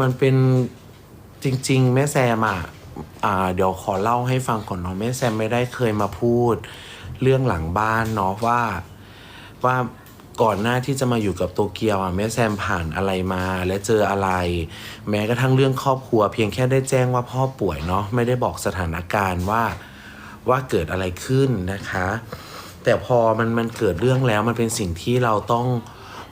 มันเป็นจริง ๆ แม่แซมอะอ่าเดี๋ยวขอเล่าให้ฟังก่อนเนาะแม่แซมไม่ได้เคยมาพูด เรื่องหลังบ้านเนาะว่าว่าก่อนหน้าที่จะมาอยู่กับโตเกียวอะแม่แซมผ่านอะไรมา และเจออะไร แม้กระทั่งเรื่องครอบครัว เพียงแค่ได้แจ้งว่าพ่อป่วยเนาะไม่ได้บอกสถานการณ์ว่าว่าเกิดอะไรขึ้นนะคะ แต่พอมันมันเกิดเรื่องแล้วมันเป็นสิ่งที่เราต้อง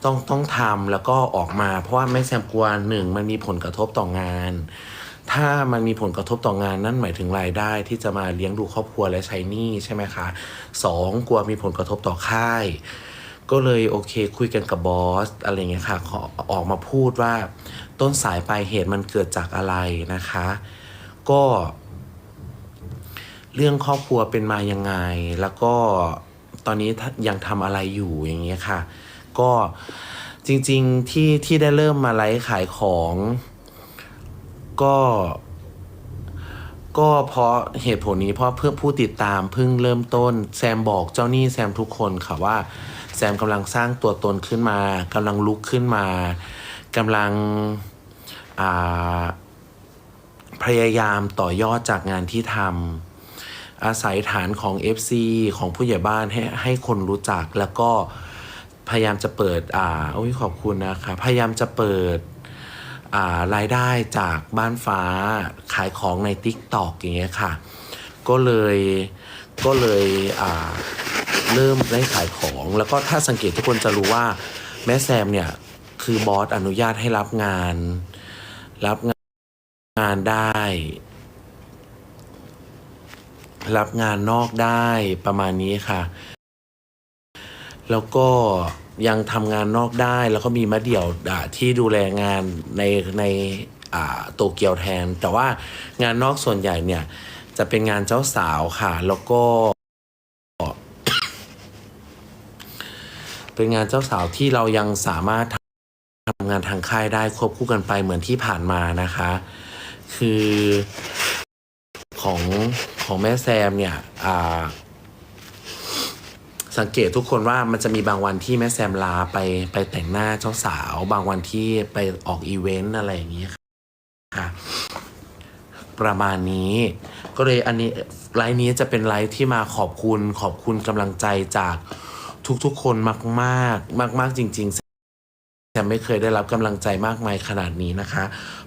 ต้องต้องทำแล้วก็ออกมา เพราะว่าแม่แซมกลัวหนึ่งมันมีผลกระทบต่องาน ถ้ามันมีผลกระทบต่องานนั่นหมายถึงรายได้ที่จะมาเลี้ยงดูครอบครัวและใช้หนี้ใช่ไหมคะสองกลัวมีผลกระทบต่อค่าย ก็เลยโอเคคุยกันกับบอสอะไรเงี้ยค่ะขอออกมาพูดว่าต้นสายปลายเหตุมันเกิดจากอะไรนะคะ ก็เรื่องครอบครัวเป็นมายังไง แล้วก็ตอนนี้ยังทำอะไรอยู่อย่างเงี้ยค่ะ ก็จริง ๆ ที่ที่ได้เริ่มมาไลฟ์ขายของ ก็ ก็เพราะเหตุผลนี้เพราะเพื่อผู้ติดตามเพิ่งเริ่มต้น แซมบอกเจ้าหนี้แซมทุกคนค่ะว่า แซมกำลังสร้างตัวตนขึ้นมากำลังลุกขึ้นมากำลังพยายามต่อยอดจากงานที่ทำอาศัยฐานของ FC ของผู้ใหญ่บ้านให้ให้คนรู้จักแล้วก็ พยายามจะเปิดอ่าโอ้ยขอบคุณนะคะพยายามจะเปิดอ่ารายได้จากบ้านฟ้าขายของใน t ิ k t o k อย่างเงี้ยค่ะ ก็เลยก็เลยอ่าเริ่มได้ขายของ แล้วก็ถ้าสังเกตทุกคนจะรู้ว่าแม่แซมเนี่ย คือบอสอนุญาตให้รับงาน รับงานได้ รับงานนอกได้ประมาณนี้ค่ะ แล้วก็ยังทำงานนอกได้แล้วก็มีมะเดี่ยวที่ดูแลงานในในโตเกียวแทน แต่ว่างานนอกส่วนใหญ่เนี่ย จะเป็นงานเจ้าสาวค่ะ แล้วก็ เป็นงานเจ้าสาวที่เรายังสามารถทำงานทางค่ายได้ควบคู่กันไปเหมือนที่ผ่านมานะคะ คือของของแม่แซมเนี่ย อ่า สังเกตทุกคนว่ามันจะมีบางวันที่แม่แซมลาไปไปแต่งหน้าเจ้าสาว บางวันที่ไปออกอีเวนต์อะไรอย่างนี้ค่ะ ประมาณนี้ ก็เลยอันนี้ไลฟ์นี้จะเป็นไลฟ์ที่มาขอบคุณขอบคุณกำลังใจจากทุกๆคนมากๆมากๆจริง ๆ แซมไม่เคยได้รับกำลังใจมากมายขนาดนี้นะคะ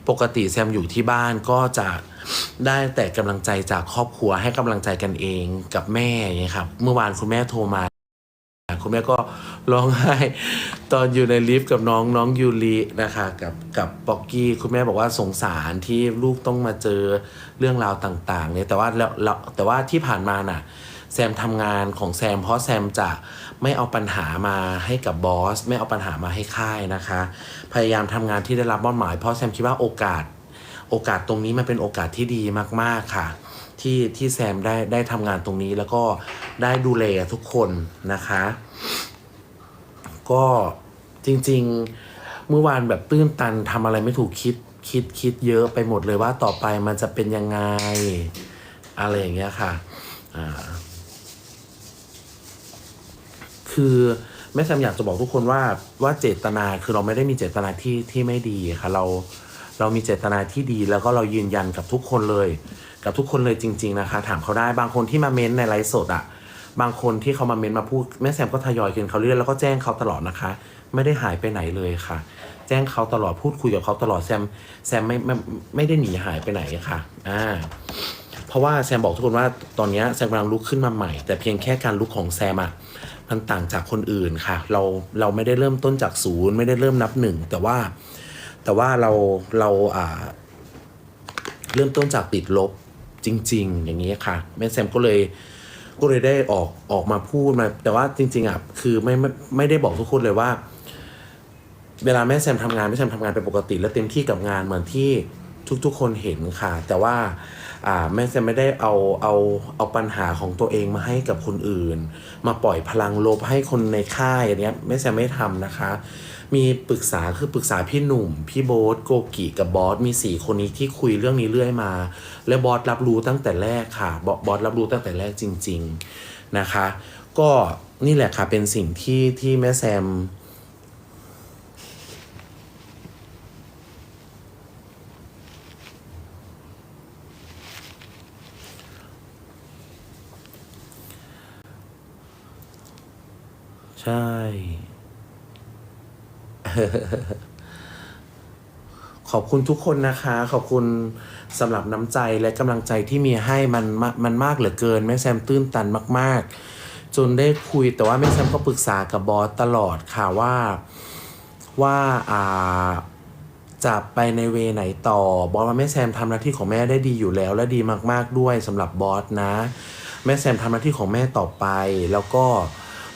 ปกติแซมอยู่ที่บ้านก็จะได้แต่กำลังใจจากครอบครัวให้กำลังใจกันเองกับแม่อย่างเงี้ครับ เมื่อวานคุณแม่โทรมา คุณแม่ก็ร้องไห้ ตอนอยู่ในลิฟต์กับน้องน้องยูรินะคะกับกับป๊อกกี้คุณแม่บอกว่าสงสารที่ลูกต้องมาเจอเรื่องราวต่างๆเนี่ยแต่ว่าแล้วแต่ว่าที่ผ่านมาน่ะแซมทำงานของแซม เพราะแซมจะไม่เอาปัญหามาให้กับบอส ไม่เอาปัญหามาให้ค่ายนะคะ พยายามทำงานที่ได้รับมอบหมาย เพราะแซมคิดว่าโอกาส โอกาสตรงนี้มันเป็นโอกาสที่ดีมากๆค่ะ ที่ที่แซมได้ได้ทำงานตรงนี้แล้วก็ได้ดูแลทุกคนนะคะ ก็จริง ๆ เมื่อวานแบบตื้นตันทำอะไรไม่ถูกคิดคิดคิดเยอะไปหมดเลยว่าต่อไปมันจะเป็นยังไง อะไรอย่างเงี้ยค่ะอ่าคือแม่แซมอยากจะบอกทุกคนว่าว่าเจตนาคือเราไม่ได้มีเจตนาที่ที่ไม่ดีค่ะ เราเรามีเจตนาที่ดีแล้วก็เรายืนยันกับทุกคนเลย กับทุกคนเลยจริง ๆนะคะ ถามเขาได้บางคนที่มาเม้นในไลฟ์สดอะ บางคนที่เขามาเม้นมาพูดแม่แซมก็ทยอยคืนเขาเรื่อยๆแล้วก็แจ้งเขาตลอดนะคะ ไม่ได้หายไปไหนเลยค่ะ แจ้งเขาตลอดพูดคุยกับเขาตลอดแซมแซมไม่ไม่ไม่ได้หนีหายไปไหนค่ะอ่าเพราะว่าแซมบอกทุกคนว่าตอนนี้แซมกำลังลุกขึ้นมาใหม่ แต่เพียงแค่การลุกของแซมอะมันต่างจากคนอื่นค่ะ เราเราไม่ได้เริ่มต้นจากศูนย์ไม่ได้เริ่มนับหนึ่งแต่ว่าแต่ว่าเราเราอ่าเริ่มต้นจากติดลบจริง ๆ อย่างนี้ค่ะแม่แซมก็เลย ก็เลยได้ออกออกมาพูดมา แต่ว่าจริง ๆอะคือไม่ไม่ไม่ได้บอกทุกคนเลยว่า เวลาแม่แซมทำงานแม่แซมทำงานเป็นปกติ และเต็มที่กับงานเหมือนที่ทุกๆคนเห็นค่ะ แต่ว่าอ่าแม่แซมไม่ได้เอาเอาเอาปัญหาของตัวเองมาให้กับคนอื่น มาปล่อยพลังลบให้คนในค่ายอันเนี้ยแม่แซมไม่ทำนะคะ มีปรึกษาคือปรึกษาพี่หนุ่ม พี่โบ๊ทโกกิกับบอสมีสี่คนนี้ที่คุยเรื่องนี้เรื่อยมา และบอสรับรู้ตั้งแต่แรกค่ะบบอสรับรู้ตั้งแต่แรกจริง ๆนะคะ ก็นี่แหละค่ะเป็นสิ่งที่ที่แม่แซมใช่ ขอบคุณทุกคนนะคะ ขอบคุณสำหรับน้ำใจและกำลังใจที่มีให้มันม,มันมากเหลือเกิน แม่แซมตื้นตันมาก ๆ จนได้คุยแต่ว่าแม่แซมก็ปรึกษากับบอสตลอดค่ะว่าว่าอ่าจะไปในเวไหนต่อบอสว่าแม่แซมทำหน้าที่ของแม่ได้ดีอยู่แล้ว และดีมาก ๆด้วยสำหรับบอสนะ แม่แซมทำหน้าที่ของแม่ต่อไป แล้วก็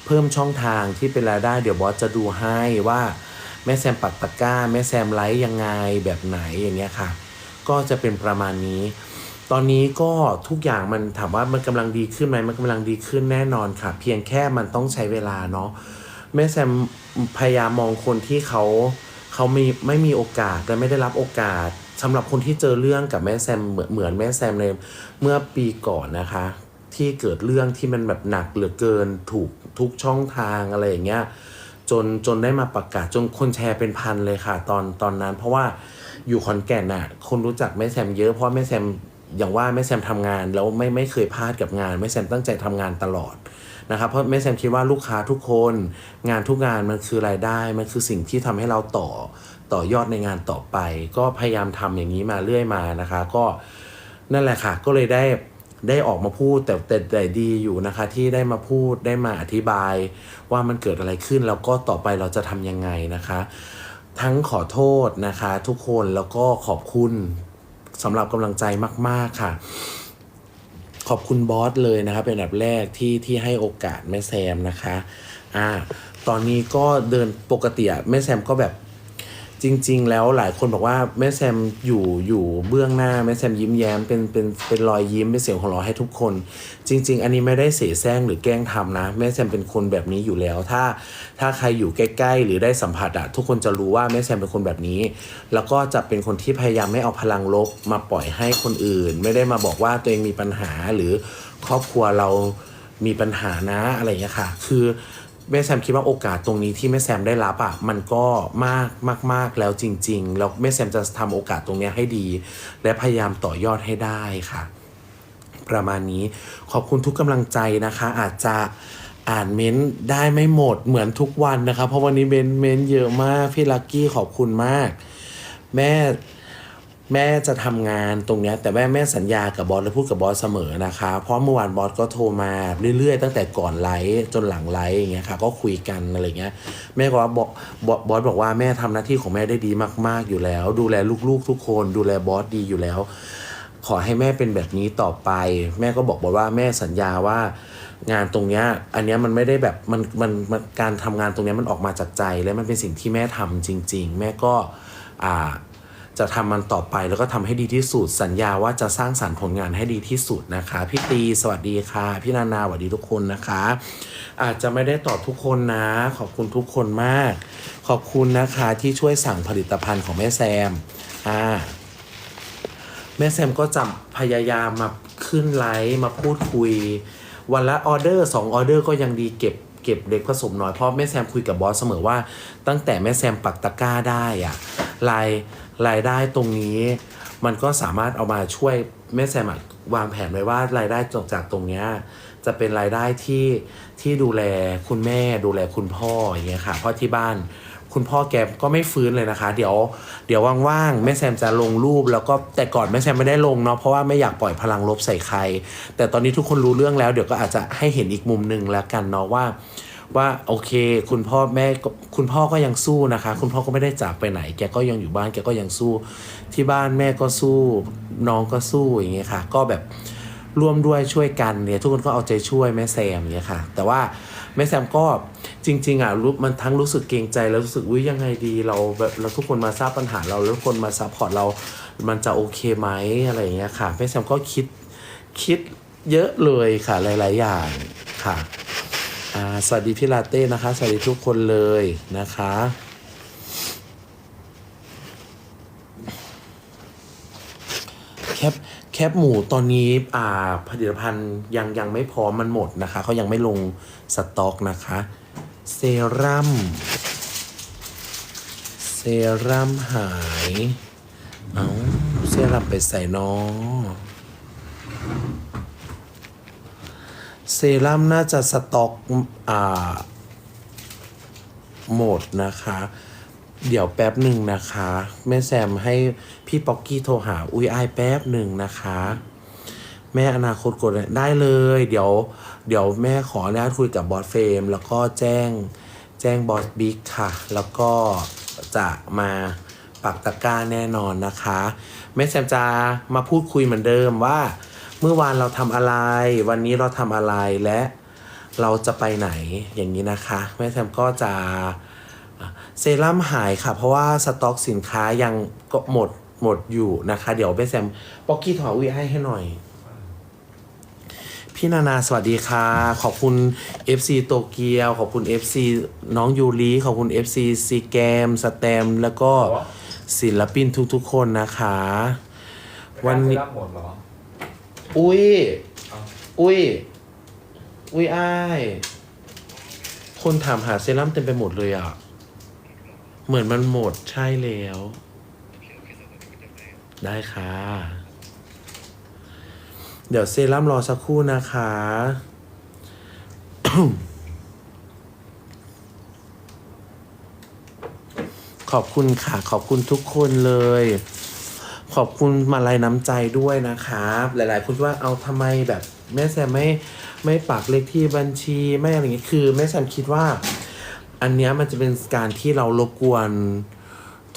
เพิ่มช่องทางที่เป็นรายได้ เดี๋ยวบอสจะดูให้ว่า ม่แซมปักตะกร้า แม่แซมไลฟ์ยังไงแบบไหนอย่างเงี้ยค่ะ ก็จะเป็นประมาณนี้ ตอนนี้ก็ทุกอย่างมันถามว่ามันกำลังดีขึ้นไหมมันกำลังดีขึ้นแน่นอนค่ะ เพียงแค่มันต้องใช้เวลาเนาะแม่แซมพยายามมองคนที่เขาเขาไม่ไม่มีโอกาสและไม่ได้รับโอกาสสำหรับคนที่เจอเรื่องกับแม่แซมเหมือนเหมือนแม่แซมในเมื่อปีก่อนนะคะ ที่เกิดเรื่องที่มันแบบหนักเหลือเกินถูกทุกช่องทางอะไรอย่างเงี้ย จนจนได้มาประกาศจนคนแชร์เป็นพันเลยค่ะ ตอนตอนนั้น เพราะว่าอยู่ขอนแก่นน่ะ คนรู้จักแม่แซมเยอะเพราะแม่แซมอย่างว่าแม่แซมทำงานแล้วไม่ไม่เคยพลาดกับงานแม่แซมตั้งใจทำงานตลอดนะครับเพราะแม่แซมคิดว่าลูกค้าทุกคน งานทุกงานมันคือรายได้ มันคือสิ่งที่ทำให้เราต่อต่อยอดในงานต่อไป ก็พยายามทำอย่างนี้มาเรื่อยมานะคะ ก็นั่นแหละค่ะ ก็เลยได้ ได้ออกมาพูดแต่แต่แต่ดีอยู่นะคะที่ได้มาพูดได้มาอธิบายว่ามันเกิดอะไรขึ้นแล้วก็ต่อไปเราจะทำยังไงนะคะ ทั้งขอโทษนะคะทุกคนแล้วก็ขอบคุณสำหรับกำลังใจมาก ๆ ค่ะ ขอบคุณบอสเลยนะครับเป็นอันดับแรกที่ที่ให้โอกาสแม่แซมนะคะอ่าตอนนี้ก็เดินปกติอะแม่แซมก็แบบ จริง ๆ แล้วหลายคนบอกว่าแม่แซมอยู่อยู่เบื้องหน้าแม่แซมยิ้มแย้มเป็นเป็นเป็นรอยยิ้มเป็นเสียงของเราให้ทุกคน จริง ๆ อันนี้ไม่ได้เสแสร้งหรือแกล้งทำนะ แม่แซมเป็นคนแบบนี้อยู่แล้ว ถ้าถ้าใครอยู่ใกล้ ๆ หรือได้สัมผัสอะทุกคนจะรู้ว่าแม่แซมเป็นคนแบบนี้ แล้วก็จะเป็นคนที่พยายามไม่เอาพลังลบมาปล่อยให้คนอื่น ไม่ได้มาบอกว่าตัวเองมีปัญหาหรือครอบครัวเรามีปัญหานะอะไรอย่างเงี้ยค่ะ คือ แม่แซมคิดว่าโอกาสตรงนี้ที่แม่แซมได้รับอะมันก็มากมากมากแล้วจริง ๆ แล้วแม่แซมจะทำโอกาสตรงนี้ให้ดี และพยายามต่อยอดให้ได้ค่ะ ประมาณนี้ขอบคุณทุกกำลังใจนะคะ อาจจะอ่านเม้นต์ได้ไม่หมดเหมือนทุกวันนะคะเพราะวันนี้เม้นเม้นเยอะมาก พี่ลักกี้ขอบคุณมาก แม่ แม่จะทำงานตรงเนี้ยแต่แม่แม่สัญญากับบอสและพูดกับบอสเสมอนะคะ เพราะเมื่อวานบอสก็โทรมาเรื่อยๆ ตั้งแต่ก่อนไลฟ์จนหลังไลฟ์อย่างเงี้ยค่ะ ก็คุยกันอะไรเงี้ยแม่ก็ว่าบอกบอสบอสบอกว่าแม่ทำหน้าที่ของแม่ได้ดีมากๆอยู่แล้ว ดูแลลูกๆทุกคน ดูแลบอสดีอยู่แล้ว ขอให้แม่เป็นแบบนี้ต่อไป แม่ก็บอกบอกว่าแม่สัญญาว่างานตรงเนี้ยอันเนี้ยมันไม่ได้แบบมันมันมนการทำงานตรงเนี้ยมันออกมาจากใจ และมันเป็นสิ่งที่แม่ทำจริง ๆ แม่ก็อ่า จะทำมันต่อไปแล้วก็ทำให้ดีที่สุดสัญญาว่าจะสร้างสรรค์ผลงานให้ดีที่สุดนะคะ พี่ตีสวัสดีค่ะ พี่นานาสวัสดีทุกคนนะคะ อาจจะไม่ได้ตอบทุกคนนะ ขอบคุณทุกคนมาก ขอบคุณนะคะที่ช่วยสั่งผลิตภัณฑ์ของแม่แซมอ่าแม่แซมก็จะพยายามมาขึ้นไลฟ์มาพูดคุย วันละออเดอร์สองออเดอร์ก็ยังดีเก็บ เก็บเล็กผสมน้อยเพราะแม่แซมคุยกับบอสเสมอว่า ตั้งแต่แม่แซมปักตะกร้าได้อะรายรายได้ตรงนี้ มันก็สามารถเอามาช่วยแม่แซมวางแผนไว้ว่ารายได้จากจากตรงเนี้ยจะเป็นรายได้ที่ที่ดูแลคุณแม่ดูแลคุณพ่ออย่างเงี้ยค่ะเพราะที่บ้าน คุณพ่อแกก็ไม่ฟื้นเลยนะคะ เดี๋ยวเดี๋ยวว่างๆแม่แซมจะลงรูป แล้วก็แต่ก่อนแม่แซมไม่ได้ลงเนาะเพราะว่าไม่อยากปล่อยพลังลบใส่ใคร แต่ตอนนี้ทุกคนรู้เรื่องแล้วเดี๋ยวก็อาจจะให้เห็นอีกมุมหนึ่งแล้วกันเนาะว่า ว่าโอเค คุณพ่อแม่คุณพ่อก็ยังสู้นะคะ คุณพ่อก็ไม่ได้จากไปไหน แกก็ยังอยู่บ้านแกก็ยังสู้ ที่บ้านแม่ก็สู้น้องก็สู้อย่างเงี้ยค่ะ ก็แบบร่วมด้วยช่วยกันเนี่ยทุกคนก็เอาใจช่วยแม่แซมเงี้ยค่ะ แต่ว่าแม่แซมก็ จริง ๆอะรู้มันทั้งรู้สึกเกรงใจแล้วรู้สึกอุ้ยยังไงดีเราแบบเราทุกคนมาทราบปัญหาเราแล้วทุกคนมาซัพพอร์ตเรา มันจะโอเคไหมอะไรอย่างเงี้ยค่ะแม่แซมก็คิดคิดเยอะเลยค่ะหลาย ๆ อย่างค่ะสวัสดีพี่ลาเต้นะคะ สวัสดีทุกคนเลยนะคะแคปแคปหมูตอนนี้อ่าผลิตภัณฑ์ยังยังไม่พร้อมมันหมดนะคะเขายังไม่ลงสต็อกนะคะ เซรั่ม เซรั่มหาย เอาเซรั่มไปใส่นอเซรั่มน่าจะสต็อกอ่าหมดนะคะ เดี๋ยวแป๊บหนึ่งนะคะ แม่แซมให้พี่ป๊อกกี้โทรหาอุ้ยอายแป๊บหนึ่งนะคะ แม่อนาคตกดได้เลย เดี๋ยว เดี๋ยวแม่ขออนุญาตคุยกับบอสเฟรมแล้วก็แจ้งแจ้งบอสบิ๊กค่ะ แล้วก็จะมาปักตะกร้าแน่นอนนะคะแม่แซมจะมาพูดคุยเหมือนเดิมว่า เมื่อวานเราทำอะไร วันนี้เราทำอะไรและเราจะไปไหนอย่างนี้นะคะ แม่แซมก็จะเซรั่มหายค่ะ เพราะว่าสต็อกสินค้ายังก็หมดหมดอยู่นะคะ เดี๋ยวไปแซมป๊อกกี้ถออุ้ยให้ให้หน่อย พี่นานาสวัสดีค่ะ ขอบคุณ FC โตเกียว ขอบคุณ FC น้องยูริขอบคุณ FC ซีแกมสแตมแล้วก็ศิลปินทุกๆคนนะคะ วันนี้รับหมดเหรอ อุ้ยเอาอุ้ย อุ้ยอ้ายคนถามหาเซรั่มเต็มไปหมดเลยอะ เหมือนมันหมดใช่แล้ว ได้ค่ะ เดี๋ยวเซรั่มรอสักครู่นะคะ ขอบคุณค่ะ ขอบคุณทุกคนเลย ขอบคุณมาลัยน้ำใจด้วยนะครับ หลายๆคนว่าเอาทำไมแบบแม่แซมไม่ไม่ปักเลขที่บัญชีไม่อะไรอย่างงี้คือแม่แซมคิดว่า อันเนี้ยมันจะเป็นการที่เรารบกวน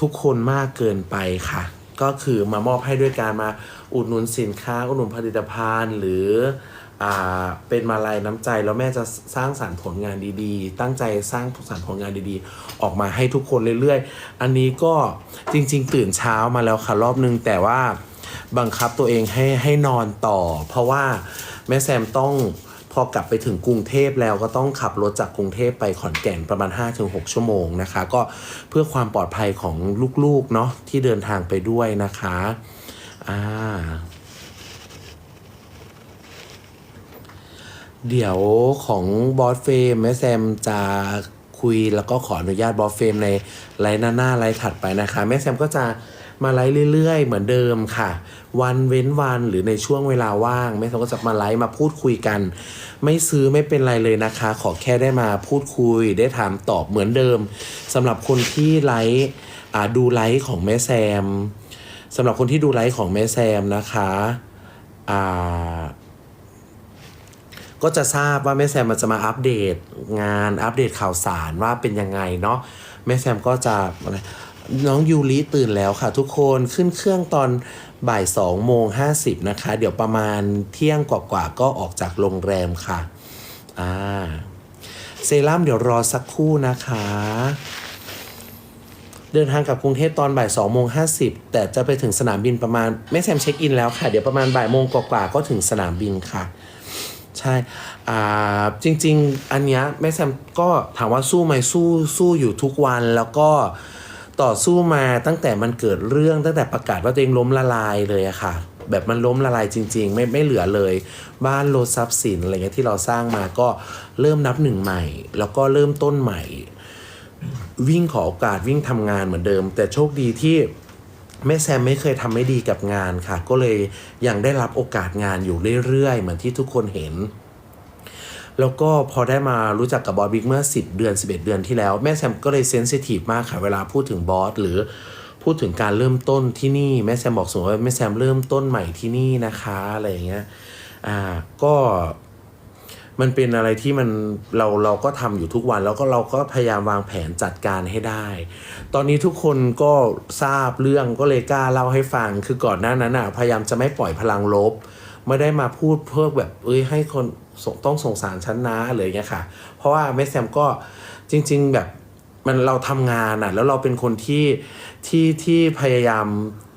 ทุกคนมากเกินไปค่ะ ก็คือมามอบให้ด้วยการมาอุดหนุนสินค้าอุดหนุนผลิตภัณฑ์ หรืออเป็นมาลัยน้ำใจแล้วแม่จะสร้างสารรค์ผลงานดีๆ ตั้งใจสร้างสารรค์ผลงานดีๆ ออกมาให้ทุกคนเรื่อยๆ อันนี้ก็จริง ๆ ตื่นเช้ามาแล้วค่ะรอบนึง แต่ว่าบังคับตัวเองให้ให้นอนต่อ เพราะว่าแม่แซมต้อง พอกลับไปถึงกรุงเทพแล้วก็ต้องขับรถจากกรุงเทพไปขอนแก่นประมาณ 5-6 ชั่วโมงนะคะ ก็เพื่อความปลอดภัยของลูกๆเนาะที่เดินทางไปด้วยนะคะอ่าเดี๋ยวของบอสเฟมแม่แซมจะคุยแล้วก็ขออนุญาตบอสเฟมในไลน์หน้าหน้าไลน์ถัดไปนะคะ แม่แซมก็จะมาไลฟ์เรื่อยๆ เหมือนเดิมค่ะ วันเว้นวันหรือในช่วงเวลาว่างแม่แซมก็จะมาไลฟ์มาพูดคุยกัน ไม่ซื้อไม่เป็นไรเลยนะคะ ขอแค่ได้มาพูดคุย ได้ถามตอบเหมือนเดิมสำหรับคนที่ไลฟ์ดูไลฟ์ของแม่แซมสำหรับคนที่ดูไลฟ์ของแม่แซมนะคะก็จะทราบว่าแม่แซมมันจะมาอัปเดตงานอัปเดตข่าวสารว่าเป็นยังไงเนาะแม่แซมก็จะน้องยูริตื่นแล้วค่ะทุกคนขึ้นเครื่องตอน บ่ายสองโมงห้าสิบนะคะ เดี๋ยวประมาณเที่ยงกว่าๆก็ออกจากโรงแรมค่ะ อ่า เซรั่มเดี๋ยวรอสักครู่นะคะ เดินทางกลับกรุงเทพตอนบ่ายสองโมงห้าสิบแต่จะไปถึงสนามบินประมาณแม่แซมเช็คอินแล้วค่ะ เดี๋ยวประมาณบ่ายโมงกว่าๆก็ถึงสนามบินค่ะ ใช่ อ่า จริง ๆ อันเนี้ยแม่แซมก็ถามว่าสู้ไหมสู้สู้อยู่ทุกวันแล้วก็ ต่อสู้มาตั้งแต่มันเกิดเรื่องตั้งแต่ประกาศว่าตัวเองล้มละลายเลยอะค่ะ แบบมันล้มละลายจริง ๆ ไม่ไม่เหลือเลย บ้านรถทรัพย์สินอะไรเงี้ยที่เราสร้างมาก็เริ่มนับหนึ่งใหม่ แล้วก็เริ่มต้นใหม่ วิ่งขอโอกาสวิ่งทำงานเหมือนเดิม แต่โชคดีที่แม่แซมไม่เคยทำไม่ดีกับงานค่ะ ก็เลยยังได้รับโอกาสงานอยู่เรื่อยๆ เหมือนที่ทุกคนเห็น แล้วก็พอได้มารู้จักกับบอสบิ๊กเมื่อ 10 เดือน 11 เดือนที่แล้ว แม่แซมก็เลยเซนซิทีฟมากค่ะ เวลาพูดถึงบอสหรือพูดถึงการเริ่มต้นที่นี่แม่แซมบอกเสมอว่าแม่แซมเริ่มต้นใหม่ที่นี่นะคะอะไรอย่างเงี้ยอ่าก็มันเป็นอะไรที่มันเราเราก็ทำอยู่ทุกวัน แล้วก็เราก็พยายามวางแผนจัดการให้ได้ ตอนนี้ทุกคนก็ทราบเรื่องก็เลยกล้าเล่าให้ฟัง คือก่อนหน้านั้นอะพยายามจะไม่ปล่อยพลังลบ ไม่ได้มาพูดเพื่อแบบเอ้ยให้คนต้องสงสารฉันนะอะไรอย่างเงี้ยค่ะ เพราะว่าแม่แซมก็จริง ๆ แบบมันเราทำงานอะแล้วเราเป็นคนที่ที่ที่พยายาม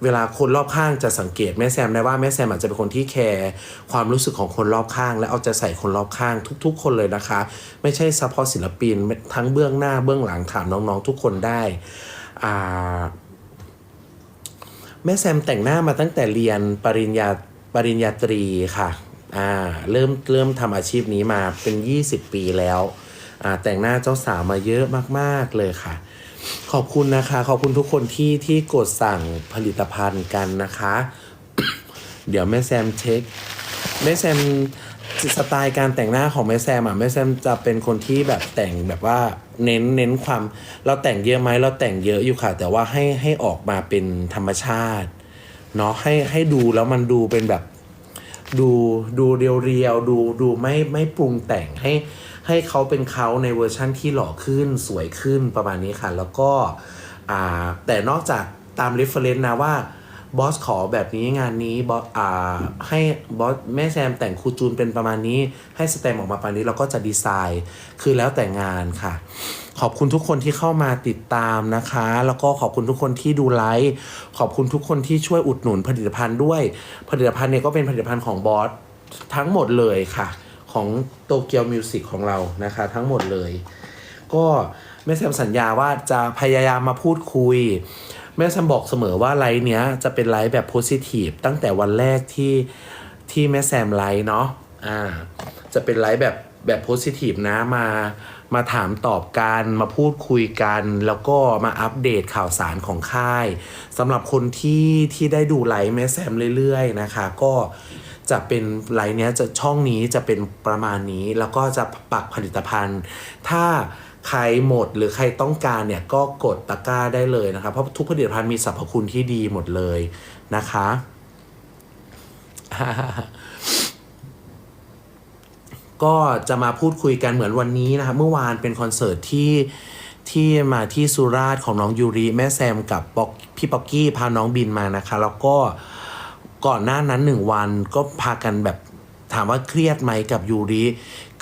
เวลาคนรอบข้างจะสังเกตแม่แซมได้ว่าแม่แซมอาจจะเป็นคนที่แคร์ความรู้สึกของคนรอบข้าง และเอาใจใส่คนรอบข้างทุก ๆ คนเลยนะคะ ไม่ใช่เฉพาะศิลปินทั้งเบื้องหน้าเบื้องหลังถามน้องๆทุกคนได้อ่าแม่แซมแต่งหน้ามาตั้งแต่เรียนปริญญา ปริญญาตรีค่ะอ่าเริ่มเริ่มทำอาชีพนี้มาเป็น 20 ปีแล้วอ่าแต่งหน้าเจ้าสาวมาเยอะมากๆเลยค่ะ ขอบคุณนะคะ ขอบคุณทุกคนที่ที่กดสั่งผลิตภัณฑ์กันนะคะ เดี๋ยวแม่แซมเช็คแม่แซมสไตล์การแต่งหน้าของแม่แซมอะแม่แซมจะเป็นคนที่แบบแต่งแบบว่าเน้นเน้นความ เราแต่งเยอะไหมเราแต่งเยอะอยู่ค่ะ แต่ว่าให้ให้ออกมาเป็นธรรมชาติ เนาะให้ให้ดูแล้วมันดูเป็นแบบ ดูดูเรียวๆดูดูไม่ไม่ปรุงแต่งให้ให้เขาเป็นเขาในเวอร์ชั่นที่หล่อขึ้นสวยขึ้นประมาณนี้ค่ะ แล้วก็อ่าแต่นอกจากตามเรฟเฟรนซ์นะว่า บอสขอแบบนี้งานนี้บอสอ่าให้บอสแม่แซมแต่งครูจูนเป็นประมาณนี้ ให้สแตมออกมาประมาณนี้เราก็จะดีไซน์ คือแล้วแต่งานค่ะ ขอบคุณทุกคนที่เข้ามาติดตามนะคะ แล้วก็ขอบคุณทุกคนที่ดูไลฟ์ขอบคุณทุกคนที่ช่วยอุดหนุนผลิตภัณฑ์ด้วย ผลิตภัณฑ์เนี่ยก็เป็นผลิตภัณฑ์ของบอสทั้งหมดเลยค่ะ ของโตเกียวมิวสิกของเรานะคะ ทั้งหมดเลย ก็แม่แซมสัญญาว่าจะพยายามมาพูดคุย แม่แซมบอกเสมอว่าไลฟ์เนี้ยจะเป็นไลฟ์แบบโพสิทีฟตั้งแต่วันแรกที่ที่แม่แซมไลฟ์เนาะอ่าจะเป็นไลฟ์แบบแบบโพสิทีฟนะมามาถามตอบกันมาพูดคุยกัน แล้วก็มาอัปเดตข่าวสารของค่ายสำหรับคนที่ที่ได้ดูไลฟ์แม่แซมเรื่อยๆนะคะ ก็จะเป็นไลฟ์เนี้ยจะช่องนี้จะเป็นประมาณนี้ แล้วก็จะปักผลิตภัณฑ์ ถ้า ใครหมดหรือใครต้องการเนี่ยก็กดตะกร้าได้เลยนะคะเพราะทุกผลิตภัณฑ์มีสรรพคุณที่ดีหมดเลยนะคะ ก็จะมาพูดคุยกันเหมือนวันนี้นะคะเมื่อวานเป็นคอนเสิร์ตที่ที่มาที่สุราษฎร์ของน้องยูริแม่แซมกับป๊อกพี่ป๊อกกี้พาน้องบินมานะคะ แล้วก็ก่อนหน้านั้นหนึ่งวันก็พากันแบบถามว่าเครียดไหมกับยูริ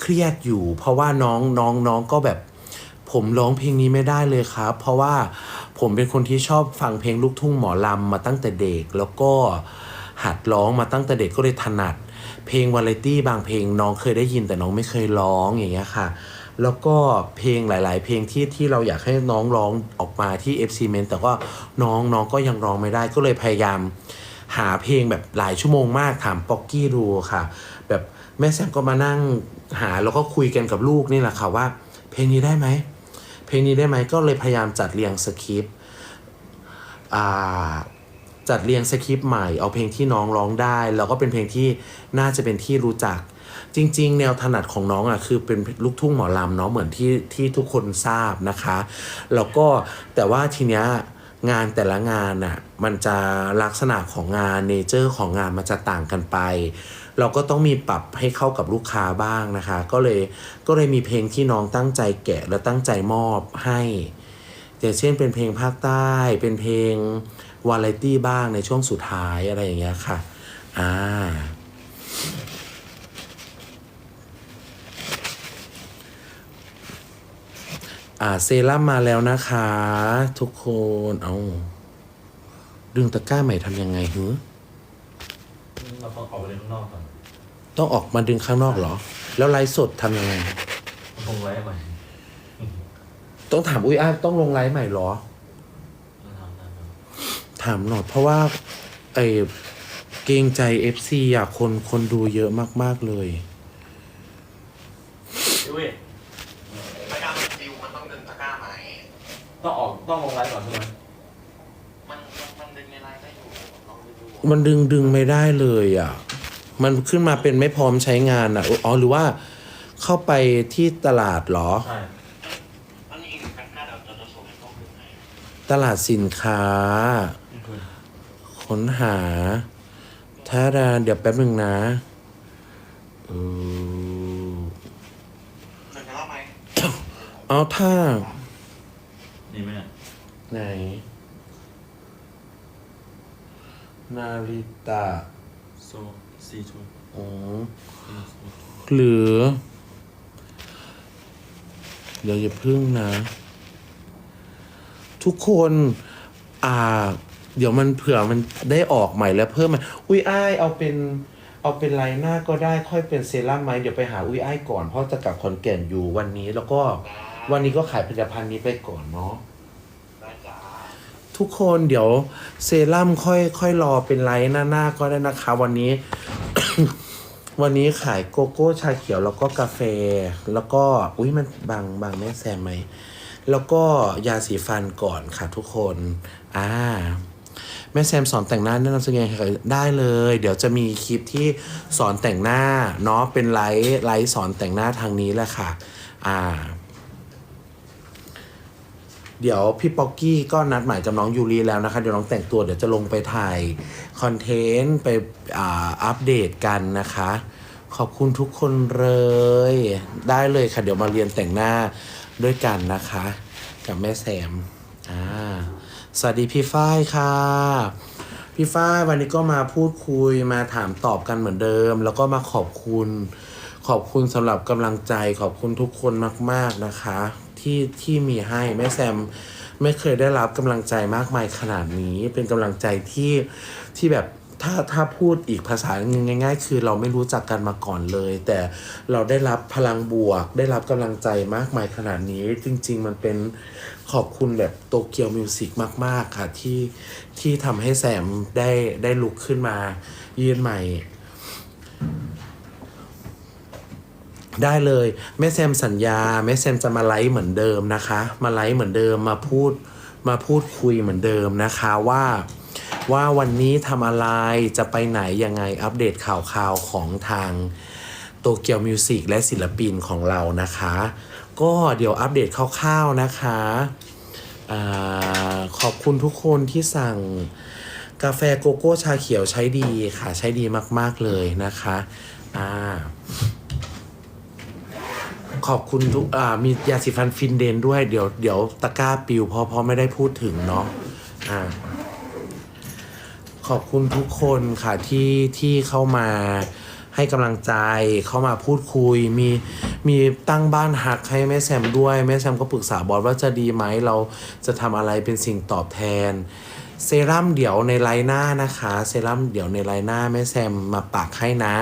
เครียดอยู่ เพราะว่าน้องน้องน้องก็แบบ ผมร้องเพลงนี้ไม่ได้เลยครับ เพราะว่าผมเป็นคนที่ชอบฟังเพลงลูกทุ่งหมอลำมาตั้งแต่เด็ก แล้วก็หัดร้องมาตั้งแต่เด็กก็เลยถนัด เพลงวาไรตี้บางเพลงน้องเคยได้ยินแต่น้องไม่เคยร้องอย่างเงี้ยค่ะ แล้วก็เพลงหลาย ๆ เพลงที่ที่เราอยากให้น้องร้องออกมาที่ FC m e n แต่ว่าน้องน้องก็ยังร้องไม่ได้ก็เลยพยายามหาเพลงแบบหลายชั่วโมงมากถามป๊อกกี้ดูค่ะ แบบแม่แซมก็มานั่งหาแล้วก็คุยกันกับลูกนี่แหละค่ะว่า เพลงนี้ได้ไหม ลงนี้ได้ไหมก็เลยพยายามจัดเรียงสคริปต์จัดเรียงสคริปต์ใหม่เอาเพลงที่น้องร้องได้ แล้วก็เป็นเพลงที่น่าจะเป็นที่รู้จัก จริง ๆ แนวถนัดของน้องอะคือเป็นลูกทุ่งหมอลำเนาะเหมือนที่ที่ทุกคนทราบนะคะ แล้วก็แต่ว่าทีเนี้ย งานแต่ละงานน่ะมันจะลักษณะของงานเนเจอร์ของงานมันจะต่างกันไป เราก็ต้องมีปรับให้เข้ากับลูกค้าบ้างนะคะ ก็เลยก็เลยมีเพลงที่น้องตั้งใจแกะและตั้งใจมอบให้อย่างเช่นเป็นเพลงภาคใต้เป็นเพลงวาไรตี้บ้างในช่วงสุดท้ายอะไรอย่างเงี้ยค่ะ อ่า อ่าเซรั่มมาแล้วนะคะ ทุกคนเอาดึงตะกร้าใหม่ทำยังไงฮึเราต้องออกไปเล่นข้างนอกก่อนต้องออกมาดึงข้างนอกเหรอ แล้วไลฟ์สดทำยังไงลงไว้ใหม่ต้องถามอุ้ยอ้ายต้องลงไลฟ์ใหม่เหรอ เราทำได้ไหมถามหน่อยเพราะว่าไอเกรงใจ FC อะคนคนดูเยอะมาก ๆ เลย อุ้ย ตะกร้ามันฟิวมันต้องดึงตะกร้าไหม ต้องออกต้องลงไลฟ์ก่อนใช่ไหมมันมันมันดึงในไลน์ได้อยู่ลองดูมันดึงดึงไม่ได้เลยอะ มันขึ้นมาเป็นไม่พร้อมใช้งานอะ อ๋อหรือว่าเข้าไปที่ตลาดเหรอ ใช่อันนี้อีกหนึ่งแพ็คหน้าเดี๋ยวเราจะส่งให้ต้องดึงให้ตลาดสินค้า ค้นหาถ้าดาเดี๋ยวแป๊บหนึ่งนะเออดึงตะกร้าไหมเอาถ้า นี่ไหมเนี่ย ไหน นาริตะโซซีชุดอ๋อหรือ เดี๋ยวอย่าพึ่งนะ ทุกคน อ่า เดี๋ยวมันเผื่อมันได้ออกใหม่แล้วเพิ่มมัน อุ้ยอ้ายเอาเป็น เอาเป็นไลน์หน้าก็ได้ค่อยเป็นเซรั่มไหมเดี๋ยวไปหาอุ้ยอ้ายก่อนเพราะจะกลับขอนแก่นอยู่วันนี้แล้วก็วันนี้ก็ขายผลิตภัณฑ์นี้ไปก่อนเนาะได้จ้า ทุกคนเดี๋ยวเซรั่มค่อยค่อยรอเป็นไลน์หน้าหน้าก็ได้นะคะ วันนี้ วันนี้ขายโกโก้ชาเขียวแล้วก็กาแฟ แล้วก็อุ้ยมันบางบางแม่แซมไหมแล้วก็ยาสีฟันก่อนค่ะทุกคนอ่าแม่แซมสอนแต่งหน้าแนะนำสกินได้เลย เดี๋ยวจะมีคลิปที่สอนแต่งหน้าเนาะเป็นไลฟ์ไลฟ์สอนแต่งหน้าทางนี้แหละค่ะ อ่า เดี๋ยวพี่ป๊อกกี้ก็นัดหมายกับน้องยูรีแล้วนะคะ เดี๋ยวน้องแต่งตัวเดี๋ยวจะลงไปถ่ายคอนเทนต์ไปอ่าอัปเดตกันนะคะ ขอบคุณทุกคนเลย ได้เลยค่ะ เดี๋ยวมาเรียนแต่งหน้าด้วยกันนะคะ กับแม่แซมอ่าสวัสดีพี่ฝ้ายค่ะ พี่ฝ้ายวันนี้ก็มาพูดคุยมาถามตอบกันเหมือนเดิม แล้วก็มาขอบคุณ ขอบคุณสำหรับกำลังใจขอบคุณทุกคนมาก ๆนะคะ ที่ที่มีให้แม่แซมไม่เคยได้รับกำลังใจมากมายขนาดนี้ เป็นกำลังใจที่ที่แบบถ้าถ้าพูดอีกภาษาหนึ่งง่าย ๆ คือเราไม่รู้จักกันมาก่อนเลย แต่เราได้รับพลังบวก ได้รับกำลังใจมากมายขนาดนี้ จริง ๆ มันเป็นขอบคุณแบบโตเกียวมิวสิกมาก ๆ ค่ะ ที่ที่ทำให้แซมได้ได้ลุกขึ้นมายืนใหม่ ได้เลยแม่แซมสัญญาแม่แซมจะมาไลฟ์เหมือนเดิมนะคะ มาไลฟ์เหมือนเดิมมาพูดมาพูดคุยเหมือนเดิมนะคะว่าว่าวันนี้ทำอะไรจะไปไหนยังไงอัปเดตข่าวข่าวของทางโตเกียวมิวสิกและศิลปินของเรานะคะ ก็เดี๋ยวอัปเดตคร่าวๆนะคะอขอบคุณทุกคนที่สั่งกาแฟโกโก้ชาเขียวใช้ดีค่ะ ใช้ดีมากๆเลยนะคะ อ่า ขอบคุณทุกอ่ามียาสีฟันฟินเดนด้วย เดี๋ยวเดี๋ยวตะกร้าปิวเพราะเพราะไม่ได้พูดถึงเนาะอ่าขอบคุณทุกคนค่ะที่ที่เข้ามาให้กำลังใจเข้ามาพูดคุย มีมีตั้งบ้านฮักให้แม่แซมด้วย แม่แซมก็ปรึกษาบอสว่าจะดีไหมเราจะทำอะไรเป็นสิ่งตอบแทน เซรั่มเดี๋ยวในไลน์หน้านะคะ เซรั่มเดี๋ยวในไลน์หน้าแม่แซมมาปักให้นะ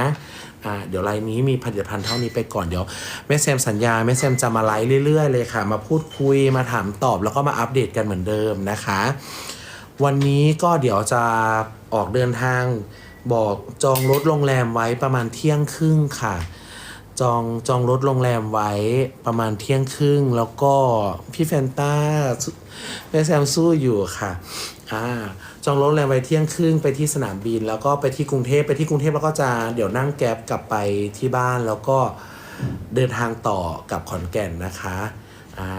อ่าเดี๋ยวไลน์นี้มีผลิตภัณฑ์เท่านี้ไปก่อนเดี๋ยวแม่แซมสัญญาแม่แซมจะมาไลฟ์เรื่อยๆเลยค่ะ มาพูดคุยมาถามตอบแล้วก็มาอัปเดตกันเหมือนเดิมนะคะ วันนี้ก็เดี๋ยวจะออกเดินทางบอกจองรถโรงแรมไว้ประมาณเที่ยงครึ่งค่ะ จองจองรถโรงแรมไว้ประมาณเที่ยงครึ่ง แล้วก็พี่แฟนต้าแม่แซมสู้อยู่ค่ะอ่า จองรถแรงไว้เที่ยงครึ่งไปที่สนามบิน แล้วก็ไปที่กรุงเทพไปที่กรุงเทพแล้วก็จะเดี๋ยวนั่งแก๊บกลับไปที่บ้านแล้วก็เดินทางต่อกับขอนแก่นนะคะ อ่า